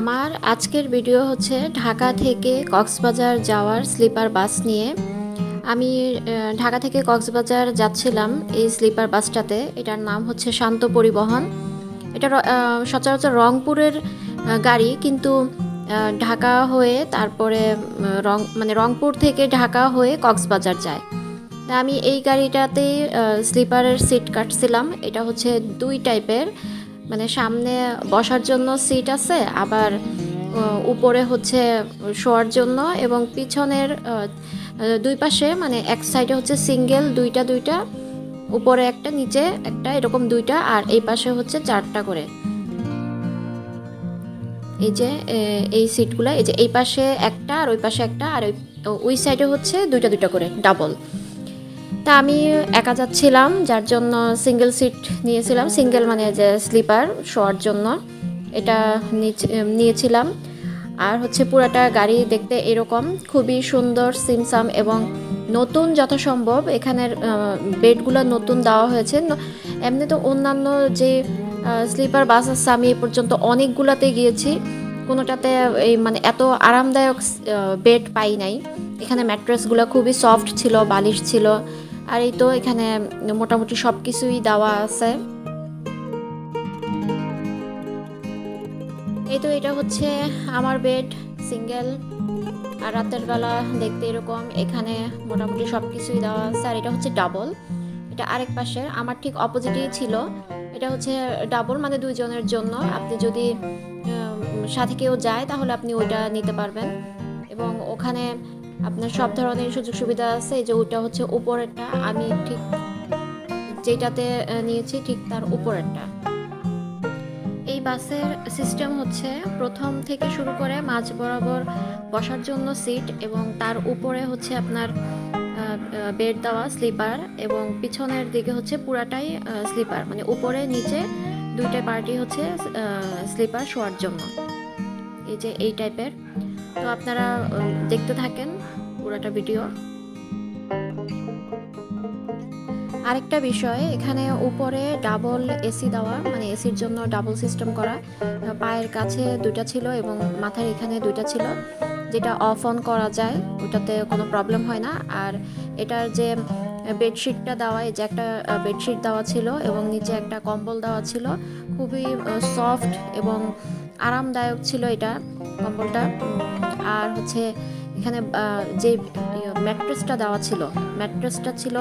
আমার আজকের ভিডিও হচ্ছে ঢাকা থেকে কক্সবাজার যাওয়ার স্লিপার বাস নিয়ে। আমি ঢাকা থেকে কক্সবাজার যাচ্ছিলাম এই স্লিপার বাসটাতে। এটার নাম হচ্ছে শান্ত পরিবহন। এটা সচরাচর রংপুরের গাড়ি কিন্তু ঢাকা হয়ে তারপরে রং মানে রংপুর থেকে ঢাকা হয়ে কক্সবাজার যায়। তা আমি এই গাড়িটাতে স্লিপারের সিট কাটছিলাম। এটা হচ্ছে দুই টাইপের মানে সামনে বসার জন্য সিট আছে, আবার উপরে হচ্ছে শোয়ার জন্য এবং পিছনের দুই পাশে মানে এক সাইডে হচ্ছে সিঙ্গেল দুইটা দুইটা, উপরে একটা নিচে একটা এরকম দুইটা আর এই পাশে হচ্ছে চারটা করে। এই যে এই সিটগুলো এই যে এই পাশে একটা আর ওই পাশে একটা আর ওই ওই সাইডে হচ্ছে দুইটা দুইটা করে ডাবল তা আমি একা যাচ্ছিলাম, যার জন্য সিঙ্গেল সিট নিয়েছিলাম সিঙ্গেল মানে যে স্লিপার শোয়ার জন্য। এটা নিয়েছিলাম। আর হচ্ছে পুরাটা গাড়ি দেখতে এরকম, খুবই সুন্দর, সিমসাম এবং নতুন যথাসম্ভব। এখানের বেডগুলো নতুন দেওয়া হয়েছে। এমনি তো অন্যান্য যে স্লিপার বাস আছে, আমি এ পর্যন্ত অনেকগুলাতে গিয়েছি। কোনোটাতে এই মানে এত আরামদায়ক বেড পাই নাই। এখানে ম্যাট্রেসগুলো খুবই সফট ছিল, বালিশ ছিল। আর এই তো এখানে মোটামুটি সব কিছুই দেওয়া আছে। এই তো এটা হচ্ছে আমার বেড সিঙ্গেল আর রাতের বেলা দেখতে এরকম, এখানে মোটামুটি সব কিছুই দেওয়া আছে। আর এটা হচ্ছে ডাবল এটা আরেক পাশের, আমার ঠিক অপোজিটেই ছিল। এটা হচ্ছে ডাবল মানে দুইজনের জন্য। আপনি যদি সাথে কেউ যায়, তাহলে আপনি ওইটা নিতে পারবেন। এবং ওখানে আপনার সব ধরনের সুযোগ সুবিধা আছে যে ওইটা হচ্ছে উপরেরটা, আমি ঠিক যেটাতে নিয়েছি ঠিক তার উপরেরটা। এই বাসের সিস্টেম হচ্ছে প্রথম থেকে শুরু করে মাঝ বরাবর বসার জন্য সিট এবং তার উপরে হচ্ছে আপনার বেড দেওয়া স্লিপার এবং পিছনের দিকে হচ্ছে পুরাটাই স্লিপার মানে উপরে, নিচে দুইটা পার্টি হচ্ছে স্লিপার শোয়ার জন্য। এই যে এই টাইপের। তো আপনারা দেখতে থাকেন পুরাটা ভিডিও। আরেকটা বিষয়, এখানে উপরে ডাবল এসি দেওয়া মানে এসির জন্য ডাবল সিস্টেম করা। পায়ের কাছে দুইটা ছিল এবং মাথার এখানে দুইটা ছিল। যেটা অফ অন করা যায়, ওটাতে কোনো প্রবলেম হয় না। আর এটার যে বেডশিটটা দেওয়া, এই যে একটা বেডশিট দেওয়া ছিল এবং নিচে একটা কম্বল দেওয়া ছিল। খুবই সফট এবং আরামদায়ক ছিল এটা, কম্বলটা। আর হচ্ছে এখানে যে ম্যাট্রেসটা দেওয়া ছিল, ম্যাট্রেসটা ছিল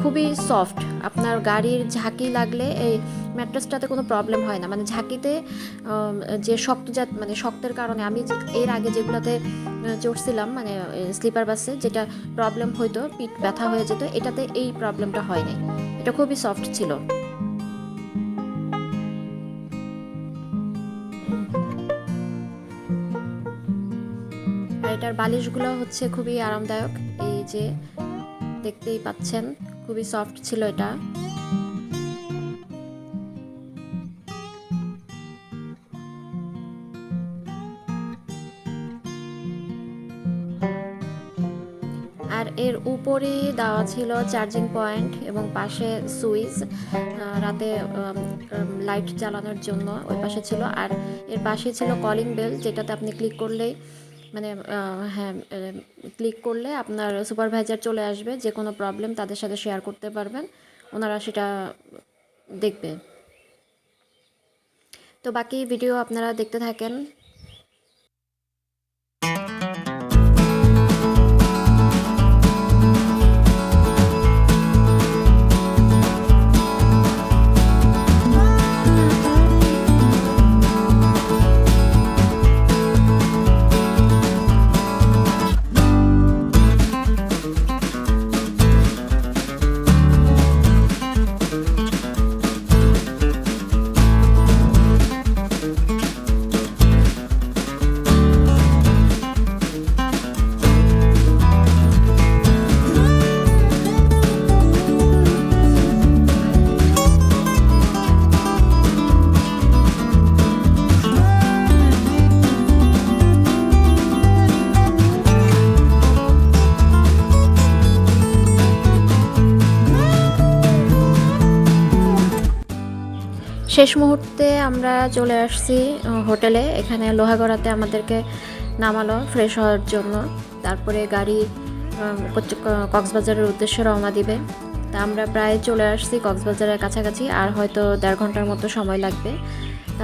খুবই সফট। আপনার গাড়ির ঝাঁকি লাগলে এই ম্যাট্রেসটাতে কোনো প্রবলেম হয় না। মানে ঝাঁকিতে যে শক্তজাত মানে শক্তের কারণে আমি এর আগে যেগুলোতে চড়ছিলাম মানে স্লিপার বাসে, যেটা প্রবলেম হইতো, পিঠ ব্যথা হয়ে যেত, এটাতে এই প্রবলেমটা হয় নাই। এটা খুবই সফট ছিল। এটার বালিশগুলো হচ্ছে খুবই আরামদায়ক। এই যে দেখতেই পাচ্ছেন, খুবই সফট ছিল এটা। আর এর উপরে দেওয়া ছিল চার্জিং পয়েন্ট এবং পাশে সুইচ রাতে লাইট জ্বালানোর জন্য ওই পাশে ছিল। আর এর পাশে ছিল কলিং বেল, যেটাতে আপনি ক্লিক করলেই মানে হ্যাঁ ক্লিক করলে আপনার সুপারভাইজার চলে আসবে, যে কোনো প্রবলেম তাদের সাথে শেয়ার করতে পারবেন, ওনারা সেটা দেখবে। তো বাকি ভিডিও আপনারা দেখতে থাকেন। শেষ মুহূর্তে আমরা চলে আসছি হোটেলে। এখানে লোহাগড়াতে আমাদেরকে নামালো ফ্রেশ হওয়ার জন্য। তারপরে গাড়ি কক্সবাজারের উদ্দেশ্যে রওনা দিবে। তা আমরা প্রায় চলে আসছি কক্সবাজারের কাছাকাছি, আর হয়তো দেড় ঘণ্টার মতো সময় লাগবে।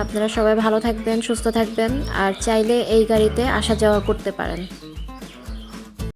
আপনারা সবাই ভালো থাকবেন, সুস্থ থাকবেন, আর চাইলে এই গাড়িতে আসা যাওয়া করতে পারেন।